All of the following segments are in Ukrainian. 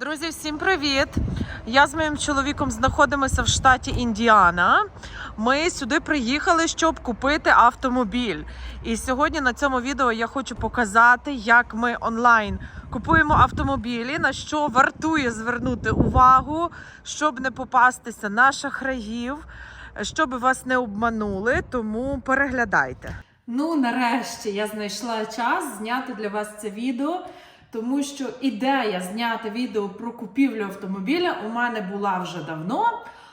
Друзі, всім привіт! Я з моїм чоловіком знаходимося в штаті Індіана. Ми сюди приїхали, щоб купити автомобіль. І сьогодні на цьому відео я хочу показати, як ми онлайн купуємо автомобілі, на що вартує звернути увагу, щоб не попастися на шахраїв, щоб вас не обманули. Тому переглядайте. Ну, нарешті я знайшла час зняти для вас це відео, тому що ідея зняти відео про купівлю автомобіля у мене була вже давно,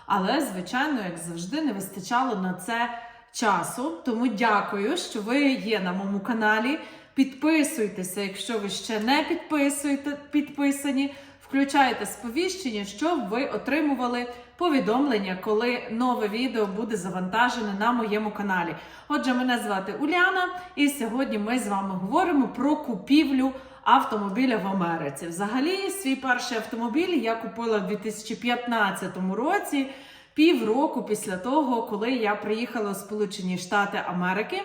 але, звичайно, як завжди, не вистачало на це часу. Тому дякую, що ви є на моєму каналі. Підписуйтеся, якщо ви ще не підписуєте, підписані. Включайте сповіщення, щоб ви отримували повідомлення, коли нове відео буде завантажене на моєму каналі. Отже, мене звати Уляна, і сьогодні ми з вами говоримо про купівлю автомобіля в Америці. Взагалі, свій перший автомобіль я купила в 2015 році, півроку після того, коли я приїхала у Сполучені Штати Америки.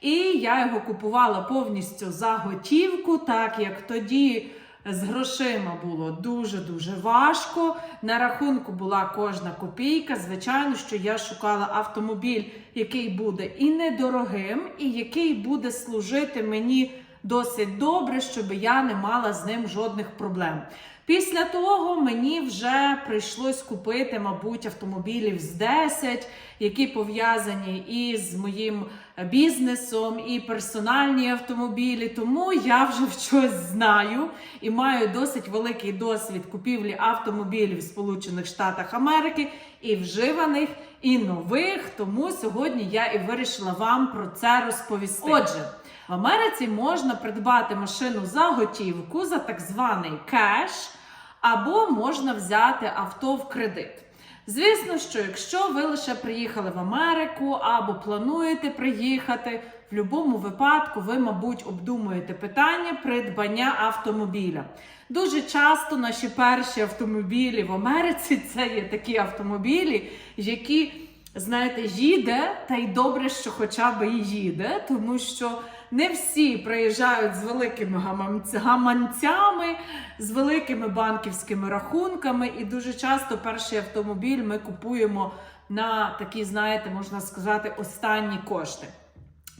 І я його купувала повністю за готівку, так як тоді з грошима було дуже-дуже важко. На рахунку була кожна копійка. Звичайно, що я шукала автомобіль, який буде і недорогим, і який буде служити мені досить добре, щоб я не мала з ним жодних проблем. Після того мені вже прийшлось купити, мабуть, автомобілів з 10, які пов'язані і з моїм бізнесом, і персональні автомобілі. Тому я вже щось знаю і маю досить великий досвід купівлі автомобілів в Сполучених Штатах Америки і вживаних, і нових. Тому сьогодні я і вирішила вам про це розповісти. Отже. В Америці можна придбати машину за готівку, за так званий кеш, або можна взяти авто в кредит. Звісно, що якщо ви лише приїхали в Америку або плануєте приїхати, в будь-якому випадку ви, мабуть, обдумуєте питання придбання автомобіля. Дуже часто наші перші автомобілі в Америці це є такі автомобілі, які, знаєте, їде, та й добре, що хоча б і їде, тому що не всі приїжджають з великими гаманця- гаманцями, з великими банківськими рахунками, і дуже часто перший автомобіль ми купуємо на такі, знаєте, можна сказати, останні кошти.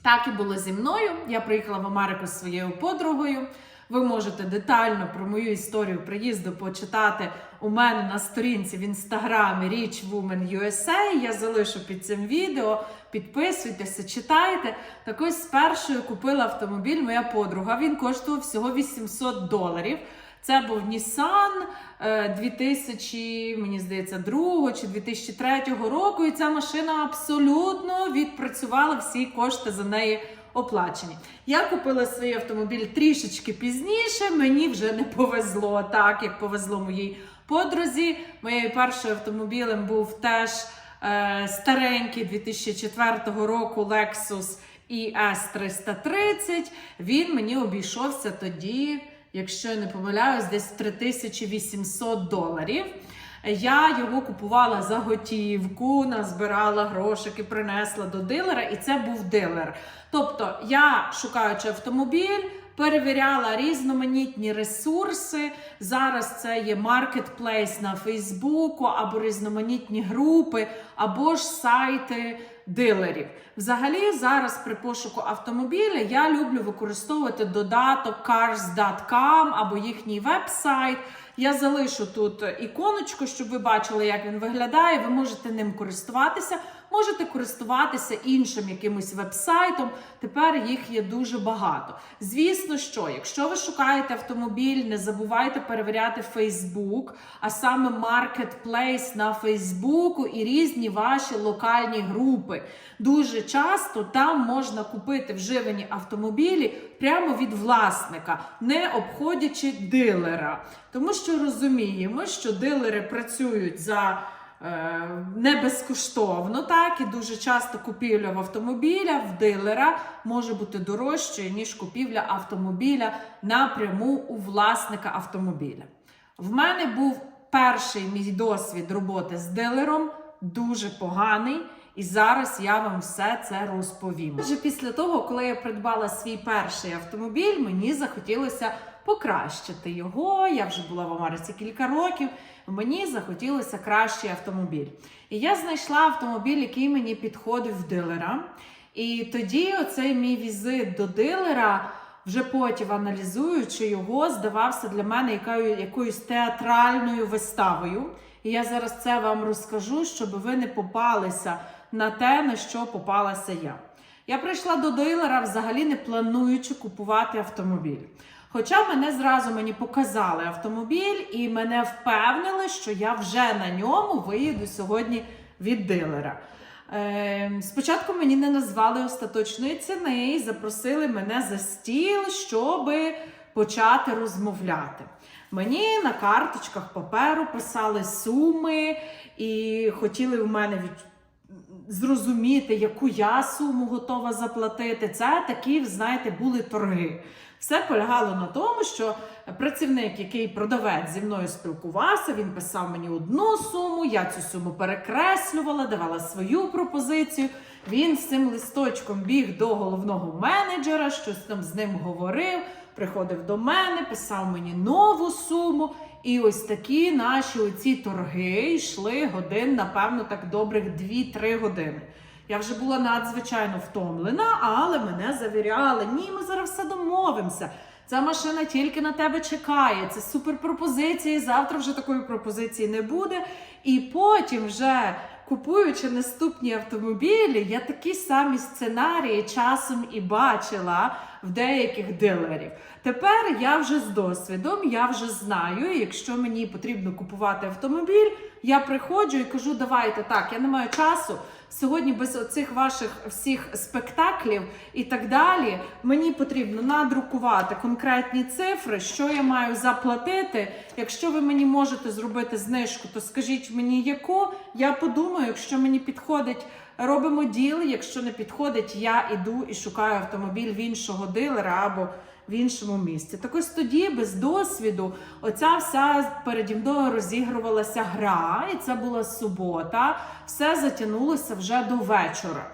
Так і було зі мною. Я приїхала в Америку з своєю подругою. Ви можете детально про мою історію приїзду почитати у мене на сторінці в інстаграмі Rich Woman USA. Я залишу під цим відео. Підписуйтеся, читайте. Так ось першою купила автомобіль моя подруга. Він коштував всього 800 доларів. Це був Nissan е, 2000, мені здається, 2 чи 2003 року. І ця машина абсолютно відпрацювала всі кошти за неї оплачені. Я купила свій автомобіль трішечки пізніше. Мені вже не повезло так, як повезло моїй подрузі. Моєю першим автомобілем був теж е, старенький 2004 року Lexus ES 330. Він мені обійшовся тоді, якщо я не помиляюсь, десь 3800 доларів. Я його купувала за готівку, назбирала грошики, принесла до дилера, і це був дилер. Тобто, я, шукаючи автомобіль, перевіряла різноманітні ресурси. Зараз це є маркетплейс на Фейсбуку, або різноманітні групи, або ж сайти дилерів. Взагалі, зараз при пошуку автомобіля я люблю використовувати додаток cars.com або їхній веб-сайт. Я залишу тут іконочку, щоб ви бачили, як він виглядає. Ви можете ним користуватися, можете користуватися іншим якимось веб-сайтом. Тепер їх є дуже багато. Звісно, що якщо ви шукаєте автомобіль, не забувайте перевіряти Facebook, а саме маркетплейс на Фейсбуку і різні ваші локальні групи. Дуже часто там можна купити вживані автомобілі прямо від власника, не обходячи дилера. Тому що розуміємо, що дилери працюють за не безкоштовно, так і дуже часто купівля в автомобіля в дилера може бути дорожчою, ніж купівля автомобіля напряму у власника автомобіля. В мене був перший мій досвід роботи з дилером, дуже поганий. І зараз я вам все це розповім. Вже після того, коли я придбала свій перший автомобіль, мені захотілося покращити його. Я вже була в Америці кілька років. Мені захотілося кращий автомобіль. І я знайшла автомобіль, який мені підходив в дилера. І тоді оцей мій візит до дилера, вже потім аналізуючи його, здавався для мене якоюсь театральною виставою. І я зараз це вам розкажу, щоб ви не попалися на те, на що попалася я. Я прийшла до дилера взагалі не плануючи купувати автомобіль. Хоча мене зразу мені показали автомобіль і мене впевнили, що я вже на ньому виїду сьогодні від дилера. Е, спочатку мені не назвали остаточної ціни і запросили мене за стіл, щоб почати розмовляти. Мені на карточках паперу писали суми і хотіли в мене від... зрозуміти, яку я суму готова заплатити. Це такі, знаєте, були торги. Все полягало на тому, що працівник, який продавець зі мною спілкувався, він писав мені одну суму, я цю суму перекреслювала, давала свою пропозицію. Він з цим листочком біг до головного менеджера, щось там з ним говорив, приходив до мене, писав мені нову суму. І ось такі наші оці торги йшли годин, напевно, так добрих 2-3 години. Я вже була надзвичайно втомлена, але мене завіряли, ні, ми зараз все домовимося. Ця машина тільки на тебе чекає. Це супер пропозиції. Завтра вже такої пропозиції не буде. І потім, вже купуючи наступні автомобілі, я такі самі сценарії часом і бачила в деяких дилерів. Тепер я вже з досвідом, я вже знаю, якщо мені потрібно купувати автомобіль, я приходжу і кажу, давайте так, я не маю часу. Сьогодні без оцих ваших всіх спектаклів і так далі, мені потрібно надрукувати конкретні цифри, що я маю заплатити. Якщо ви мені можете зробити знижку, то скажіть мені яку. Я подумаю, якщо мені підходить, робимо діл. Якщо не підходить, я іду і шукаю автомобіль в іншого дилера або в іншому місці. Так ось тоді, без досвіду, оця вся переді мною розігрувалася гра, і це була субота. Все затягнулося вже до вечора.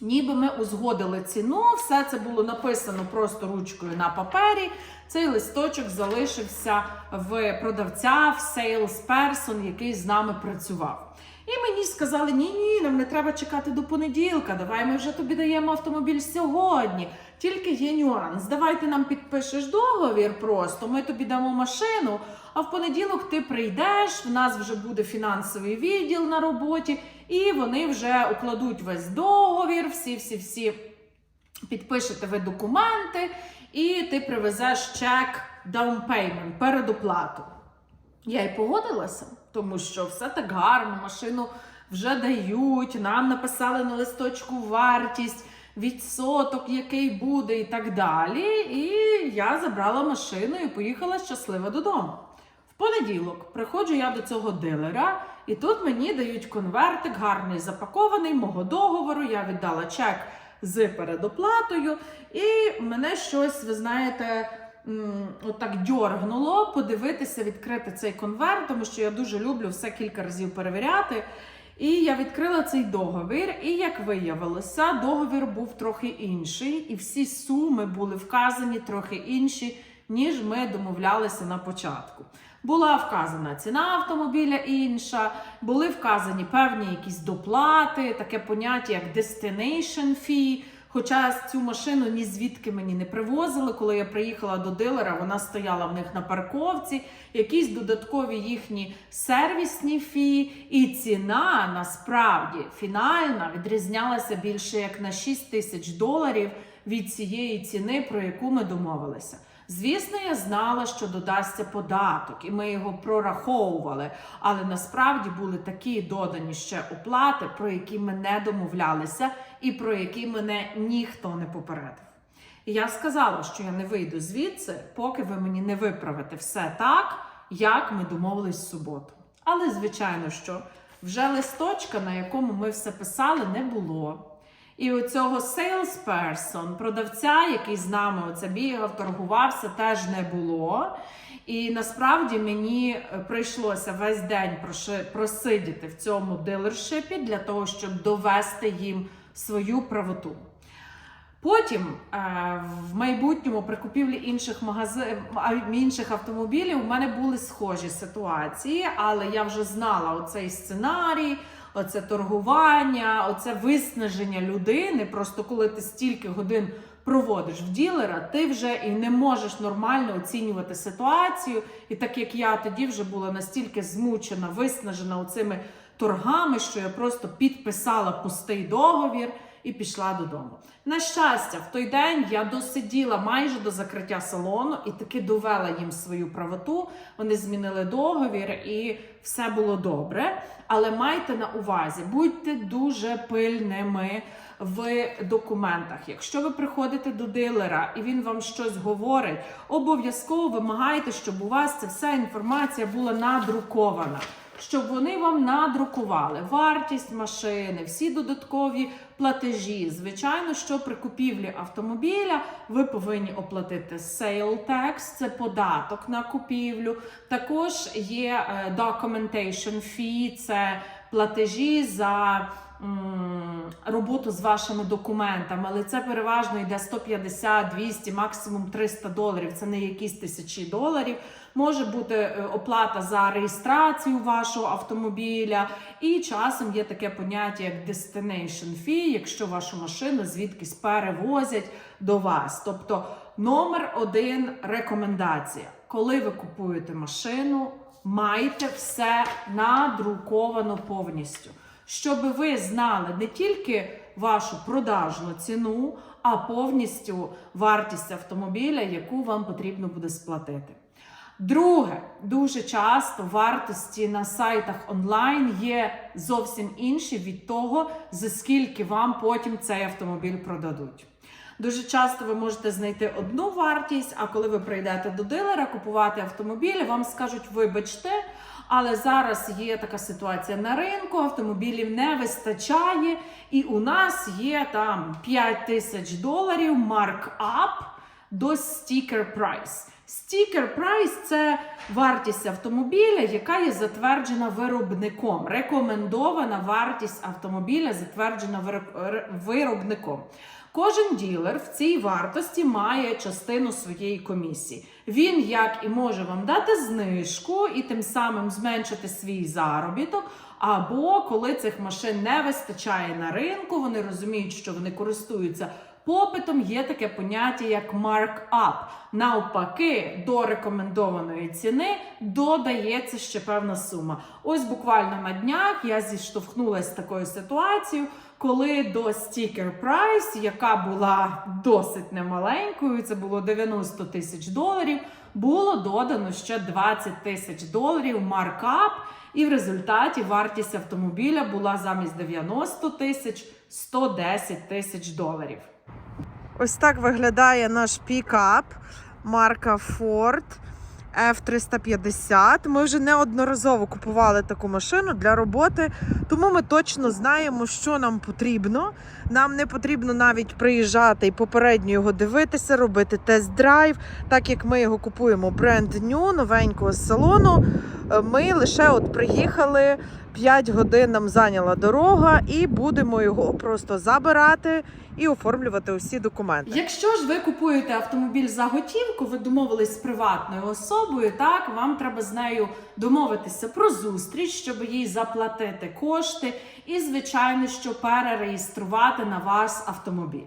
Ніби ми узгодили ціну, все це було написано просто ручкою на папері. Цей листочок залишився в продавця, в salesperson, який з нами працював. І мені сказали: ні, ні, нам не треба чекати до понеділка. Давай ми вже тобі даємо автомобіль сьогодні. Тільки є нюанс. Давай ти нам підпишеш договір просто. Ми тобі дамо машину. А в понеділок ти прийдеш. В нас вже буде фінансовий відділ на роботі, і вони вже укладуть весь договір. Всі, всі, всі підпишете ви документи, і ти привезеш чек payment, передоплату. Я й погодилася, тому що все так гарно, машину вже дають, нам написали на листочку вартість, відсоток, який буде, і так далі. І я забрала машину і поїхала щаслива додому. В понеділок приходжу я до цього дилера, і тут мені дають конвертик, гарний запакований, мого договору. Я віддала чек з передоплатою, і мене щось, ви знаєте, отак дьоргнуло подивитися, відкрити цей конверт, тому що я дуже люблю все кілька разів перевіряти. І я відкрила цей договір, і як виявилося, договір був трохи інший, і всі суми були вказані трохи інші, ніж ми домовлялися на початку. Була вказана ціна автомобіля інша, були вказані певні якісь доплати, таке поняття як destination fee. Хоча цю машину ні звідки мені не привозили. Коли я приїхала до дилера, вона стояла в них на парковці, якісь додаткові їхні сервісні фі, і ціна насправді фінальна відрізнялася більше як на 6 тисяч доларів від цієї ціни, про яку ми домовилися. Звісно, я знала, що додасться податок, і ми його прораховували. Але насправді були такі додані ще оплати, про які ми не домовлялися, і про які мене ніхто не попередив. І я сказала, що я не вийду звідси, поки ви мені не виправите все так, як ми домовились в суботу. Але, звичайно, що вже листочка, на якому ми все писали, не було. І у цього salesperson, продавця, який з нами оце бігав, торгувався, теж не було. І насправді мені е, прийшлося весь день просидіти в цьому дилершипі для того, щоб довести їм свою правоту. Потім е, в майбутньому при купівлі інших магазин інших автомобілів у мене були схожі ситуації, але я вже знала оцей сценарій, оце торгування, оце виснаження людини. Просто коли ти стільки годин проводиш в ділера, ти вже і не можеш нормально оцінювати ситуацію. І так як я тоді вже була настільки змучена, виснажена оцими торгами, що я просто підписала пустий договір і пішла додому. На щастя, в той день я досиділа майже до закриття салону і таки довела їм свою правоту. Вони змінили договір і все було добре. Але майте на увазі, будьте дуже пильними в документах. Якщо ви приходите до дилера і він вам щось говорить, обов'язково вимагайте, щоб у вас ця вся інформація була надрукована. Щоб вони вам надрукували вартість машини, всі додаткові платежі. Звичайно, що при купівлі автомобіля ви повинні оплатити sale tax, це податок на купівлю. Також є е, documentation fee, це платежі за роботу з вашими документами, але це переважно йде 150, 200, максимум 300 доларів. Це не якісь тисячі доларів. Може бути е, оплата за реєстрацію вашого автомобіля, і часом є таке поняття як destination fee, якщо вашу машину звідкись перевозять до вас. Тобто, номер один рекомендація. Коли ви купуєте машину, майте все надруковано повністю, щоб ви знали не тільки вашу продажну ціну, а повністю вартість автомобіля, яку вам потрібно буде сплатити. Друге, дуже часто вартості на сайтах онлайн є зовсім інші від того, за скільки вам потім цей автомобіль продадуть. Дуже часто ви можете знайти одну вартість, а коли ви прийдете до дилера купувати автомобіль, вам скажуть, вибачте, але зараз є така ситуація на ринку, автомобілів не вистачає, і у нас є там 5 тисяч доларів маркап до sticker price. Sticker price – це вартість автомобіля, яка є затверджена виробником. Рекомендована вартість автомобіля, затверджена виро- виробником. Кожен ділер в цій вартості має частину своєї комісії. Він як і може вам дати знижку і тим самим зменшити свій заробіток. Або коли цих машин не вистачає на ринку, вони розуміють, що вони користуються попитом, є таке поняття як маркап. Навпаки, до рекомендованої ціни додається ще певна сума. Ось буквально на днях я зіштовхнулася з такою ситуацією, коли до Sticker Price, яка була досить немаленькою, це було 90 тисяч доларів, було додано ще 20 тисяч доларів маркап. І в результаті вартість автомобіля була замість 90 тисяч 110 тисяч доларів. Ось так виглядає наш пікап марка Ford F350. Ми вже неодноразово купували таку машину для роботи, тому ми точно знаємо, що нам потрібно. Нам не потрібно навіть приїжджати і попередньо його дивитися, робити тест-драйв. Так як ми його купуємо бренд new, новенького салону. е, Ми лише от приїхали. 5 годин нам зайняла дорога, і будемо його просто забирати і оформлювати усі документи. Якщо ж ви купуєте автомобіль за готівку, ви домовились з приватною особою, так вам треба з нею домовитися про зустріч, щоб їй заплатити кошти, і звичайно, що перереєструвати на вас автомобіль.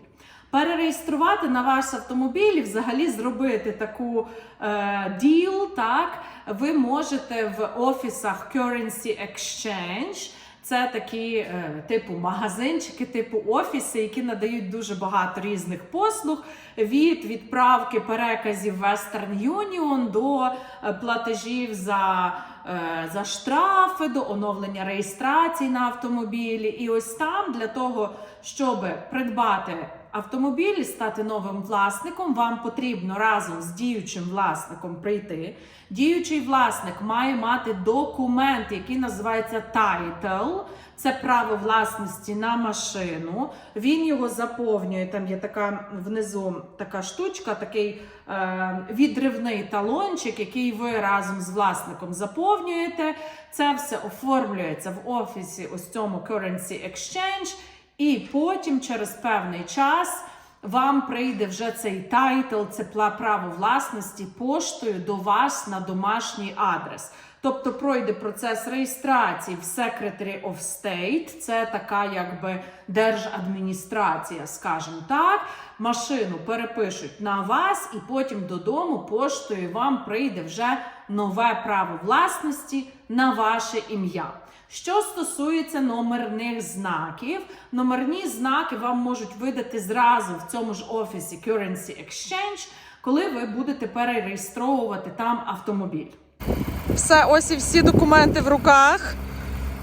Перереєструвати на ваш автомобіль і взагалі зробити таку е, діл, так ви можете в офісах Currency Exchange. Це такі е, типу магазинчики, типу офіси, які надають дуже багато різних послуг від відправки переказів Western Union до е, платежів за, е, за штрафи, до оновлення реєстрації на автомобілі. І ось там для того, щоб придбати автомобіль стати новим власником, вам потрібно разом з діючим власником прийти. Діючий власник має мати документ, який називається title. Це право власності на машину. Він його заповнює. Там є така внизу така штучка, такий е, відривний талончик, який ви разом з власником заповнюєте. Це все оформлюється в офісі ось цьому Currency Exchange. І потім через певний час вам прийде вже цей тайтл, це право власності поштою до вас на домашній адрес. Тобто пройде процес реєстрації в Secretary of State, це така якби держадміністрація, скажімо так. Машину перепишуть на вас, і потім додому поштою вам прийде вже нове право власності на ваше ім'я. Що стосується номерних знаків, номерні знаки вам можуть видати зразу в цьому ж офісі Currency Exchange, коли ви будете перереєстровувати там автомобіль. Все, ось і всі документи в руках.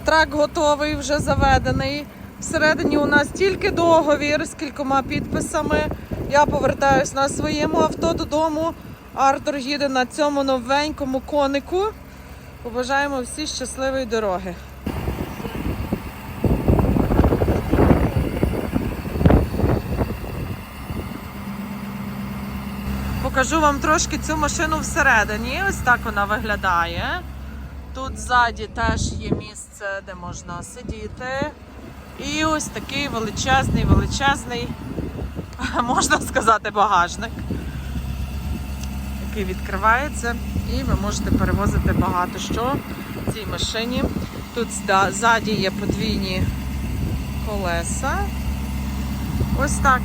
Трак готовий, вже заведений. Всередині у нас тільки договір з кількома підписами. Я повертаюсь на своєму авто додому. Артур їде на цьому новенькому конику. Побажаємо всі щасливої дороги. Покажу вам трошки цю машину всередині. Ось так вона виглядає. Тут ззаді теж є місце, де можна сидіти. І ось такий величезний, величезний, можна сказати, багажник, який відкривається, і ви можете перевозити багато що в цій машині. Тут ззаді є подвійні колеса. Ось так.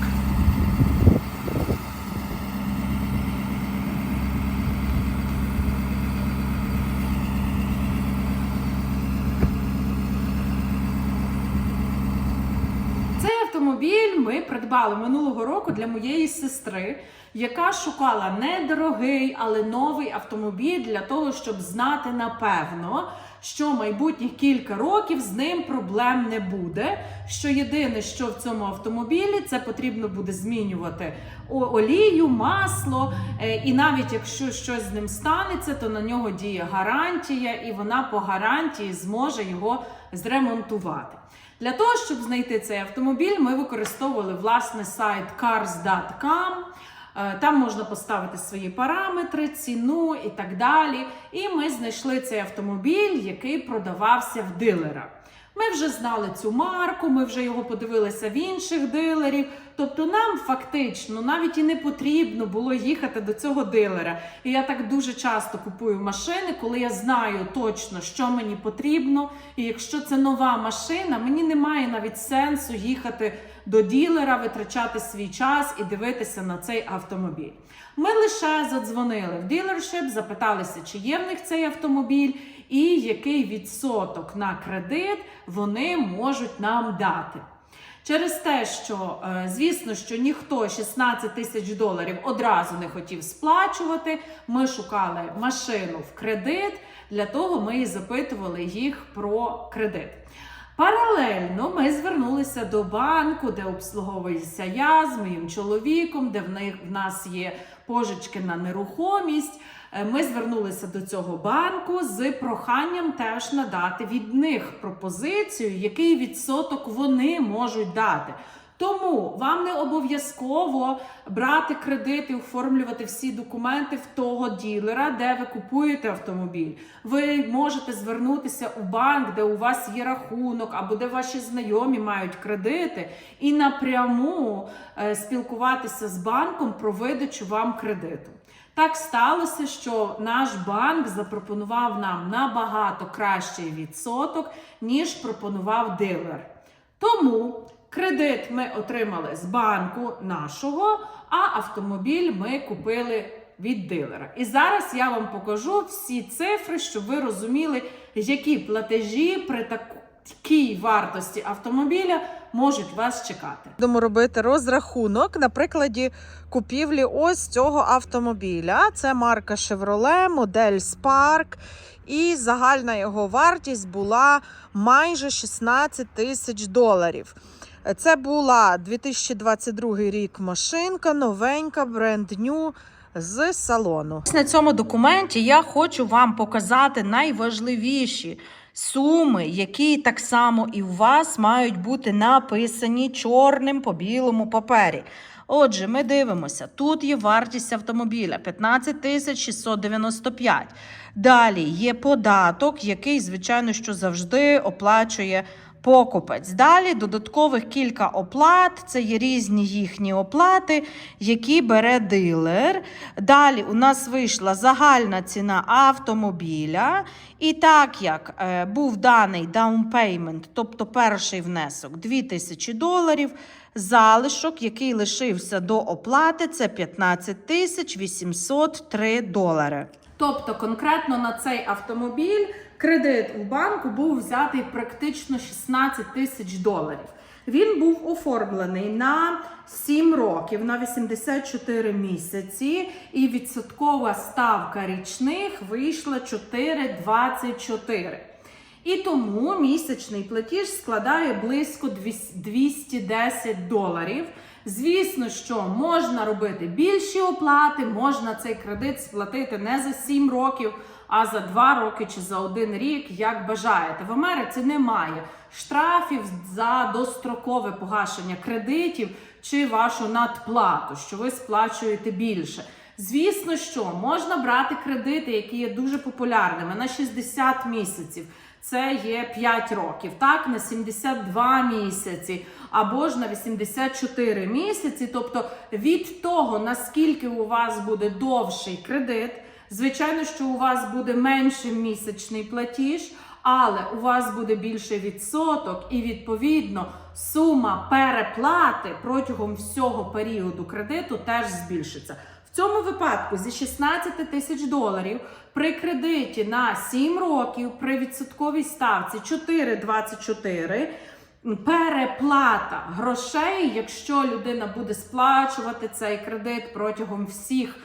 Цей автомобіль ми придбали минулого року для моєї сестри, яка шукала недорогий, але новий автомобіль для того, щоб знати напевно, що майбутніх кілька років з ним проблем не буде. Що єдине, що в цьому автомобілі, це потрібно буде змінювати олію, масло, е, і навіть якщо щось з ним станеться, то на нього діє гарантія, і вона по гарантії зможе його зремонтувати. Для того, щоб знайти цей автомобіль, ми використовували власне сайт cars.com. Е, Там можна поставити свої параметри, ціну і так далі. І ми знайшли цей автомобіль, який продавався в дилера. Ми вже знали цю марку, ми вже його подивилися в інших дилерів. Тобто нам фактично навіть і не потрібно було їхати до цього дилера. І я так дуже часто купую машини, коли я знаю точно, що мені потрібно. І якщо це нова машина, мені немає навіть сенсу їхати до ділера, витрачати свій час і дивитися на цей автомобіль. Ми лише задзвонили в ділершип, запиталися, чи є в них цей автомобіль, і який відсоток на кредит вони можуть нам дати. Через те, що е, звісно, що ніхто 16 тисяч доларів одразу не хотів сплачувати, ми шукали машину в кредит. Для того ми і запитували їх про кредит. Паралельно ми звернулися до банку, де обслуговуюся я з моїм чоловіком, де в них в нас є пожички на нерухомість. Е, Ми звернулися до цього банку з проханням теж надати від них пропозицію, який відсоток вони можуть дати. Тому вам не обов'язково брати кредит і оформлювати всі документи в того ділера, де ви купуєте автомобіль. Ви можете звернутися у банк, де у вас є рахунок, або де ваші знайомі мають кредити, і напряму е, спілкуватися з банком про видачу вам кредиту. Так сталося, що наш банк запропонував нам набагато кращий відсоток, ніж пропонував дилер. Тому кредит ми отримали з банку нашого, а автомобіль ми купили від дилера. І зараз я вам покажу всі цифри, щоб ви розуміли, які платежі при такій вартості автомобіля можуть вас чекати. Будемо робити розрахунок на прикладі купівлі ось цього автомобіля. Це марка Chevrolet, модель Spark. І загальна його вартість була майже 16 тисяч доларів. Це була 2022 рік машинка, новенька, бренд-ню з салону. На цьому документі я хочу вам показати найважливіші суми, які так само і у вас мають бути написані чорним по білому папері. Отже, ми дивимося, тут є вартість автомобіля 15 тисяч 695. Далі є податок, який, звичайно, що завжди оплачує покупець. Далі додаткових кілька оплат. Це є різні їхні оплати, які бере дилер. Далі у нас вийшла загальна ціна автомобіля. І так як е, був даний даунпеймент, тобто перший внесок 2000 доларів, залишок, який лишився до оплати, це 15 тисяч 803 долари. Тобто, конкретно на цей автомобіль кредит у банку був взятий практично 16 тисяч доларів. Він був оформлений на 7 років, на 84 місяці, і відсоткова ставка річних вийшла 4,24. І тому місячний платіж складає близько 210 доларів. Звісно, що можна робити більші оплати, можна цей кредит сплатити не за 7 років, а за 2 роки чи за 1 рік, як бажаєте. В Америці немає штрафів за дострокове погашення кредитів чи вашу надплату, що ви сплачуєте більше. Звісно, що можна брати кредити, які є дуже популярними на 60 місяців. Це є 5 років, так, на 72 місяці або ж на 84 місяці. Тобто від того, наскільки у вас буде довший кредит, звичайно, що у вас буде менший місячний платіж, але у вас буде більший відсоток, і відповідно сума переплати протягом всього періоду кредиту теж збільшиться. В цьому випадку зі 16 тисяч доларів при кредиті на 7 років при відсотковій ставці 4,24 переплата грошей, якщо людина буде сплачувати цей кредит протягом всіх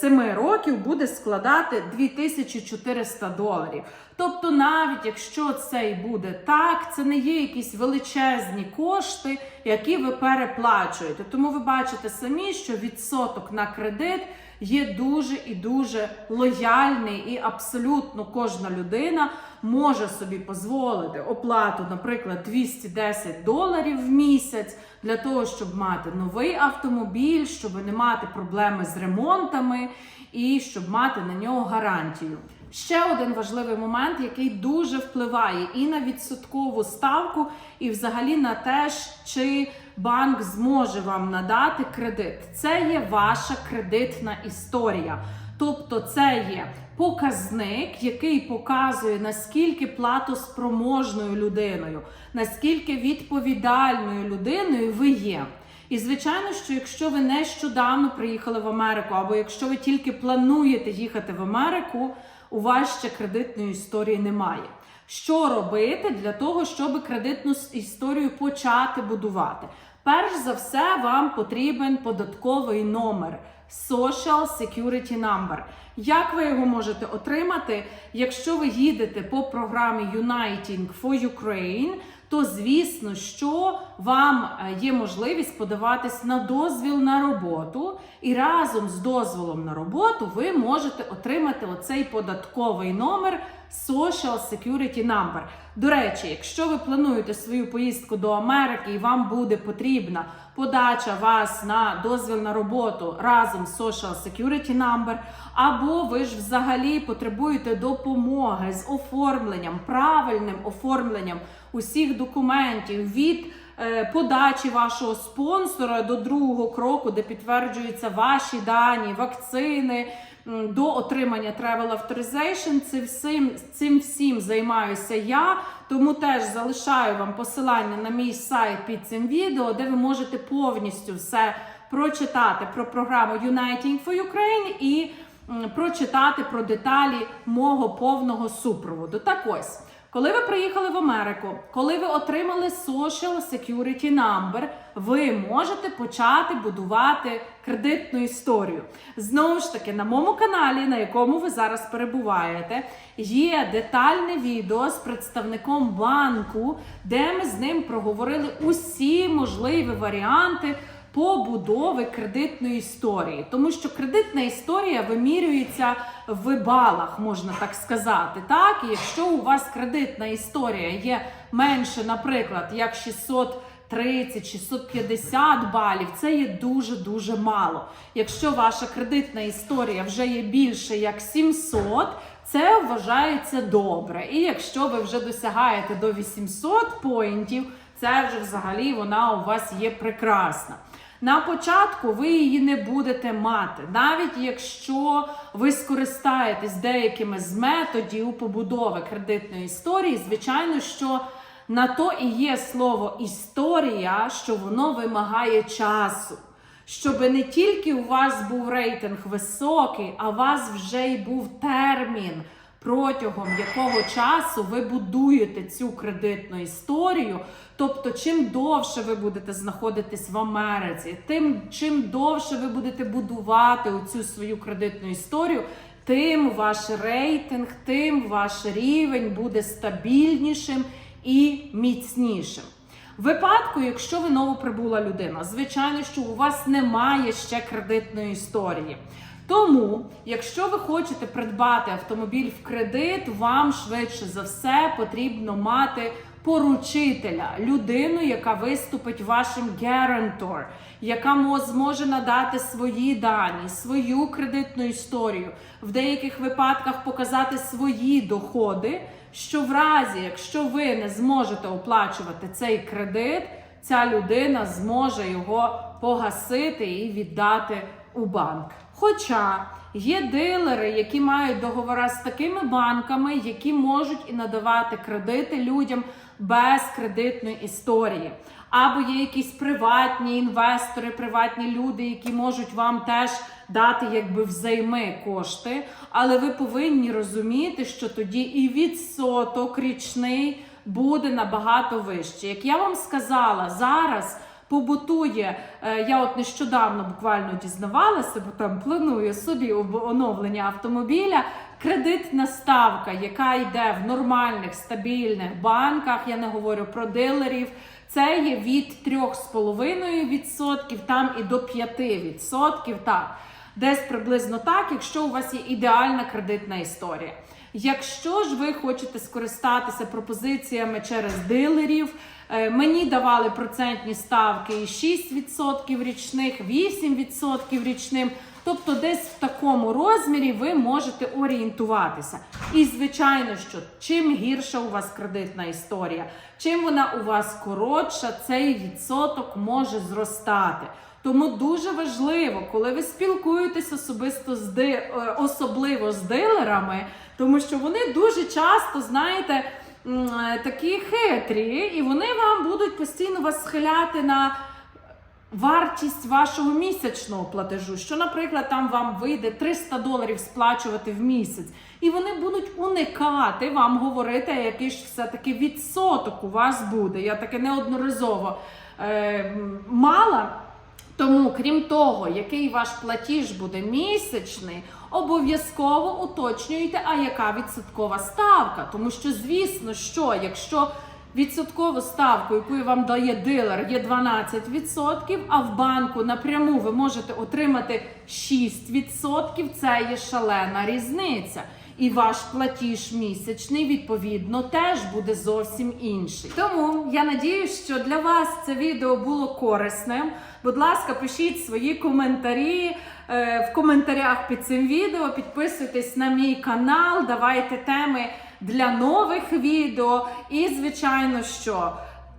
7 років, буде складати 2400 доларів. Тобто, навіть якщо це і буде так, це не є якісь величезні кошти, які ви переплачуєте. Тому ви бачите самі, що відсоток на кредит є дуже і дуже лояльний, і абсолютно кожна людина може собі дозволити оплату, наприклад, 210 доларів в місяць для того, щоб мати новий автомобіль, щоб не мати проблеми з ремонтами і щоб мати на нього гарантію. Ще один важливий момент, який дуже впливає і на відсоткову ставку, і взагалі на те, чи банк зможе вам надати кредит. Це є ваша кредитна історія. Тобто, це є показник, який показує наскільки платоспроможною людиною, наскільки відповідальною людиною ви є. І звичайно, що якщо ви нещодавно приїхали в Америку, або якщо ви тільки плануєте їхати в Америку, у вас ще кредитної історії немає. Що робити для того, щоб кредитну історію почати будувати? Перш за все, вам потрібен податковий номер Social Security Number. Як ви його можете отримати? Якщо ви їдете по програмі Uniting for Ukraine, то звісно, що вам є можливість подаватись на дозвіл на роботу, і разом з дозволом на роботу ви можете отримати оцей податковий номер Social Security Number. До речі, якщо ви плануєте свою поїздку до Америки і вам буде потрібна подача вас на дозвіл на роботу разом з Social Security Number, або ви ж взагалі потребуєте допомоги з оформленням, правильним оформленням усіх документів від е, подачі вашого спонсора до другого кроку, де підтверджуються ваші дані, вакцини. До отримання Travel Authorization цим всім, цим всім займаюся я, тому теж залишаю вам посилання на мій сайт під цим відео, де ви можете повністю все прочитати про програму Uniting for Ukraine і прочитати про деталі мого повного супроводу. Так ось. Коли ви приїхали в Америку, коли ви отримали Social Security Number, ви можете почати будувати кредитну історію. Знову ж таки, на моєму каналі, на якому ви зараз перебуваєте, є детальне відео з представником банку, де ми з ним проговорили усі можливі варіанти побудови кредитної історії, тому що кредитна історія вимірюється в балах, можна так сказати. Так, і якщо у вас кредитна історія є менше, наприклад, як 600 630, 650 балів це є дуже дуже мало. Якщо ваша кредитна історія вже є більше як 700, це вважається добре. І якщо ви вже досягаєте до 800 поінтів, це вже взагалі вона у вас є прекрасна. На початку ви її не будете мати, навіть якщо ви скористаєтесь деякими з методів побудови кредитної історії, звичайно, що на то і є слово історія, що воно вимагає часу. Щоб не тільки у вас був рейтинг високий, а у вас вже й був термін, протягом якого часу ви будуєте цю кредитну історію. Тобто, чим довше ви будете знаходитись в Америці, тим чим довше ви будете будувати цю свою кредитну історію, тим ваш рейтинг, тим ваш рівень буде стабільнішим і міцнішим. В випадку, якщо ви новоприбула людина, звичайно, що у вас немає ще кредитної історії. Тому, якщо ви хочете придбати автомобіль в кредит, вам швидше за все потрібно мати поручителя, людину, яка виступить вашим guarantor, яка зможе надати свої дані, свою кредитну історію, в деяких випадках показати свої доходи. Що в разі, якщо ви не зможете оплачувати цей кредит, ця людина зможе його погасити і віддати у банк. Хоча є дилери, які мають договори з такими банками, які можуть і надавати кредити людям без кредитної історії. Або є якісь приватні інвестори, приватні люди, які можуть вам теж дати якби взайми кошти. Але ви повинні розуміти, що тоді і відсоток річний буде набагато вищий. Як я вам сказала, зараз побутує. е, Я от нещодавно буквально дізнавалася, бо там планую собі оновлення автомобіля. Кредитна ставка, яка йде в нормальних стабільних банках, я не говорю про дилерів. Це є від 3,5%, там і до 5%. Так, десь приблизно так, якщо у вас є ідеальна кредитна історія. Якщо ж ви хочете скористатися пропозиціями через дилерів, мені давали процентні ставки і 6% річних, 8% річним. Тобто, десь в такому розмірі ви можете орієнтуватися. І звичайно, що чим гірша у вас кредитна історія, чим вона у вас коротша, цей відсоток може зростати. Тому дуже важливо, коли ви спілкуєтесь особисто з е, особливо з дилерами, тому що вони дуже часто, знаєте, е, такі хитрі, і вони вам будуть постійно вас схиляти на вартість вашого місячного платежу, що, наприклад, там вам вийде 300 доларів сплачувати в місяць, і вони будуть уникати вам говорити, який ж все-таки відсоток у вас буде. Я таке неодноразово е, мала. Тому, крім того, який ваш платіж буде місячний, обов'язково уточнюйте, а яка відсоткова ставка. Тому що, звісно, що якщо відсоткову ставку, яку вам дає дилер, є 12%, а в банку напряму ви можете отримати 6%, це є шалена різниця. І ваш платіж місячний, відповідно, теж буде зовсім інший. Тому я надіюсь, що для вас це відео було корисним. Будь ласка, пишіть свої коментарі е, в коментарях під цим відео. Підписуйтесь на мій канал, давайте теми для нових відео. І, звичайно, що.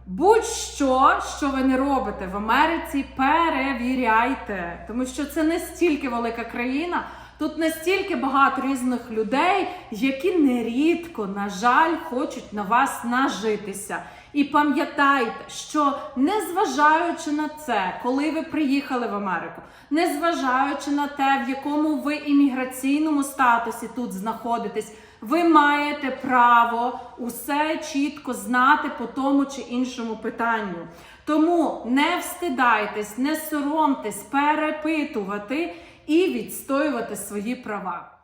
Будь-що, що ви не робите в Америці, перевіряйте, тому що це не стільки велика країна. Тут настільки багато різних людей, які нерідко, на жаль, хочуть на вас нажитися. І пам'ятайте, що незважаючи на це, коли ви приїхали в Америку, незважаючи на те, в якому ви імміграційному статусі тут знаходитесь, ви маєте право усе чітко знати по тому чи іншому питанню. Тому не встидайтесь, не соромтесь перепитувати і відстоювати свої права.